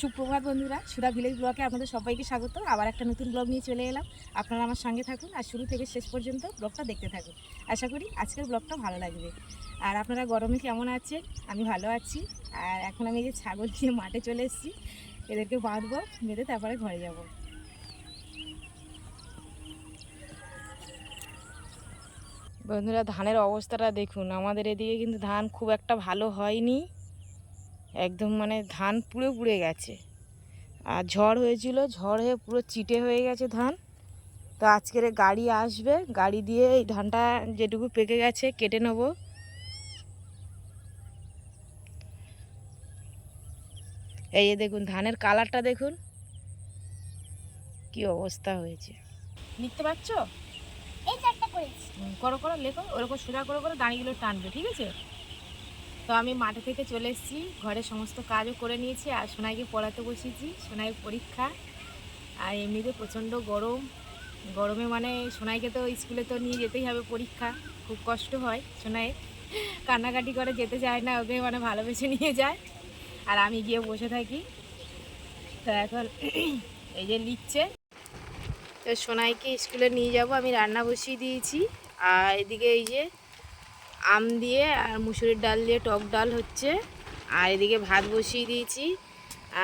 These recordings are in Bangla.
সুপ্রভাত বন্ধুরা, সুধা ভিলেজ ব্লগে আপনাদের সবাইকে স্বাগত। আবার একটা নতুন ব্লগ নিয়ে চলে এলাম। আপনারা আমার সঙ্গে থাকুন আর শুরু থেকে শেষ পর্যন্ত ব্লগটা দেখতে থাকুন। আশা করি আজকের ব্লগটা ভালো লাগবে। আর আপনারা গরমে কেমন আছেন? আমি ভালো আছি। আর এখন আমি এই যে ছাগল নিয়ে মাঠে চলে এসেছি। এদেরকে বাঁধবো, বেঁধে তারপরে ঘরে যাব। বন্ধুরা, ধানের অবস্থাটা দেখুন। আমাদের এদিকে কিন্তু ধান খুব একটা ভালো হয়নি। একদম মানে ধান পুড়ে পুড়ে গেছে। আর ঝড় হয়েছিল ঝড় হয়ে পুরো চিটে হয়ে গেছে ধান। তো আজকের গাড়ি আসবে গাড়ি দিয়ে এই ধানটা যেটুকু পেকে গেছে কেটে নেব। এই যে দেখুন ধানের কালারটা দেখুন। কি অবস্থা হয়েছে। লিখতে পারছ করো করো লেখো ওরকম সোজা করে করে দাঁড়িয়েগুলো টানবে ঠিক আছে? তো আমি মাঠে থেকে চলে এসেছি। ঘরে সমস্ত কাজও করে নিয়েছি আর সোনাইকে পড়াতে বসেছি সোনাই পরীক্ষা। আর এমনিতে প্রচণ্ড গরম। গরমে মানে সোনাইকে তো স্কুলে তো নিয়ে যেতেই হবে পরীক্ষা। খুব কষ্ট হয় সোনাই কান্নাকাটি করে যেতে চায় না, ওকে মানে ভালোবেসে নিয়ে যায়। আর আমি গিয়ে বসে থাকি। তো এখন এই যে লিখছে তো সোনাইকে স্কুলে নিয়ে যাব। আমি রান্না বসিয়ে দিয়েছি। আর এদিকে এই যে আম দিয়ে আর মুসুরির ডাল দিয়ে টক ডাল হচ্ছে। আর এদিকে ভাত বসিয়ে দিয়েছি।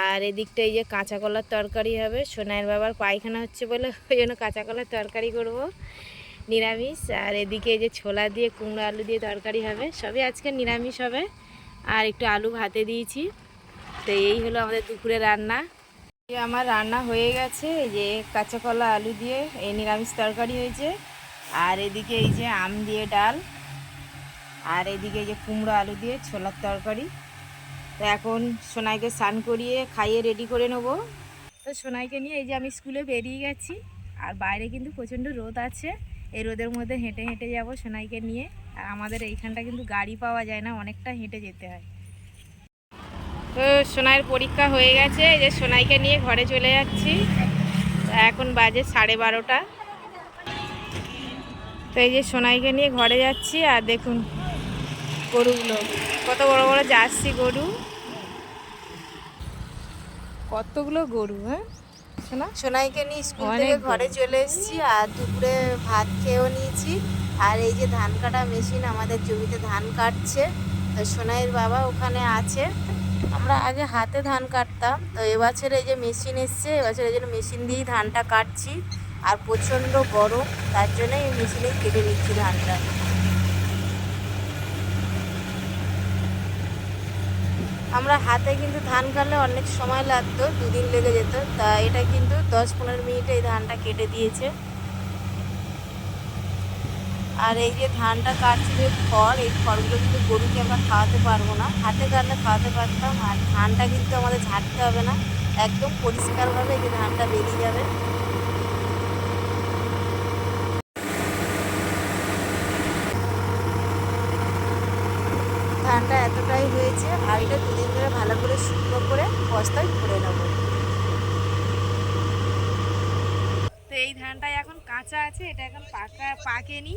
আর এদিকটা এই যে কাঁচা কলার তরকারি হবে। সোনাইয়ের বাবার পায়খানা হচ্ছে বলে ওই জন্য কাঁচা কলার তরকারি করব। নিরামিষ। আর এদিকে এই যে ছোলা দিয়ে, কুমড়ো আলু দিয়ে তরকারি হবে। সবই আজকে নিরামিষ হবে। আর একটু আলু ভাতে দিয়েছি। তো এই হলো আমাদের দুপুরে রান্না। এই আমার রান্না হয়ে গেছে। এই যে কাঁচা কলা আলু দিয়ে এই নিরামিষ তরকারি হয়েছে। আর এদিকে এই যে আম দিয়ে ডাল। আর এদিকে যে কুমড়ো আলু দিয়ে ছোলার তরকারি। তো এখন সোনাইকে স্নান করিয়ে খাইয়ে রেডি করে নেব। তো সোনাইকে নিয়ে এই যে আমি স্কুলে বেরিয়ে গেছি। আর বাইরে কিন্তু প্রচণ্ড রোদ আছে। এই রোদের মধ্যে হেঁটে হেঁটে যাব সোনাইকে নিয়ে। আর আমাদের এইখানটা কিন্তু গাড়ি পাওয়া যায় না, অনেকটা হেঁটে যেতে হয়। তো সোনাইয়ের পরীক্ষা হয়ে গেছে। এই যে সোনাইকে নিয়ে ঘরে চলে যাচ্ছি। এখন বাজে সাড়ে বারোটা। তো এই যে সোনাইকে নিয়ে ঘরে যাচ্ছি। আর দেখুন গরুগুলো। কত বড় বড় জার্সি গরু? কতগুলো গরু হ্যাঁ? সোনা? সোনাইকে নিয়ে স্কুল থেকে ঘরে চলে এসেছি আর দুপুরে ভাত খেয়েও নিয়েছি। আর এই যে ধান কাটা মেশিন আমাদের জমিতে ধান কাটছে তো সোনাইয়ের বাবা ওখানে আছে। আমরা আগে হাতে ধান কাটতাম তো এবছর এই যে মেশিন এসছে এবছর এই জন্য মেশিন দিয়েই ধানটা কাটছি। আর প্রচণ্ড গরম তার জন্য এই মেশিনে কেটে নিচ্ছি ধানটা। আমরা হাতে কিন্তু ধান কাটলে অনেক সময় লাগতো, দুদিন লেগে যেত। তা এটা কিন্তু দশ পনেরো মিনিটে এই ধানটা কেটে দিয়েছে। আর এই যে ধানটা কাটছি যে খড়, এই খড়গুলো কিন্তু গরুকে আমরা খাওয়াতে পারব না। হাতে কাটলে খাওয়াতে পারতাম, আর ধানটা কিন্তু আমাদের ঝাড়তে হবে না। একদম পরিষ্কারভাবে এই যে ধানটা বেরিয়ে যাবে। ধানটা এতটাই হয়েছে, আর এটা ভালো করে শুকনো করে বস্তায় ভরে নেব। তো এই ধানটাই এখন কাঁচা আছে, এটা এখন পাকা, পাকেনি।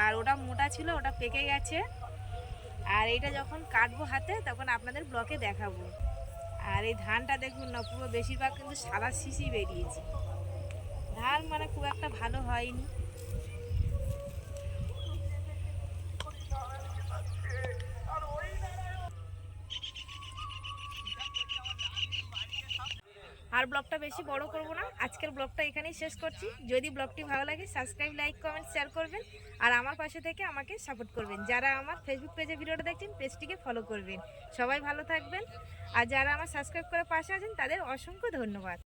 আর ওটা মোটা ছিল, ওটা পেকে গেছে। আর এইটা যখন কাটবো হাতে, তখন আপনাদের ব্লকে দেখাবো। আর এই ধানটা দেখুন না, পুরো বেশিরভাগ কিন্তু সাদা শিশি বেরিয়েছে। ধান মানে খুব একটা ভালো হয়নি। আর ব্লগটা বেশি বড় করব না। আজকের ব্লগটা এখানেই শেষ করছি। যদি ব্লগটি ভালো লাগে সাবস্ক্রাইব লাইক কমেন্ট শেয়ার করবেন। আর আমার পাশে থেকে আমাকে সাপোর্ট করবেন। যারা আমার ফেসবুক পেজে ভিডিওটা দেখছেন পেজটিকে ফলো করবেন। সবাই ভালো থাকবেন। আর যারা আমার সাবস্ক্রাইব করে পাশে আছেন, তাদের অসংখ্য ধন্যবাদ।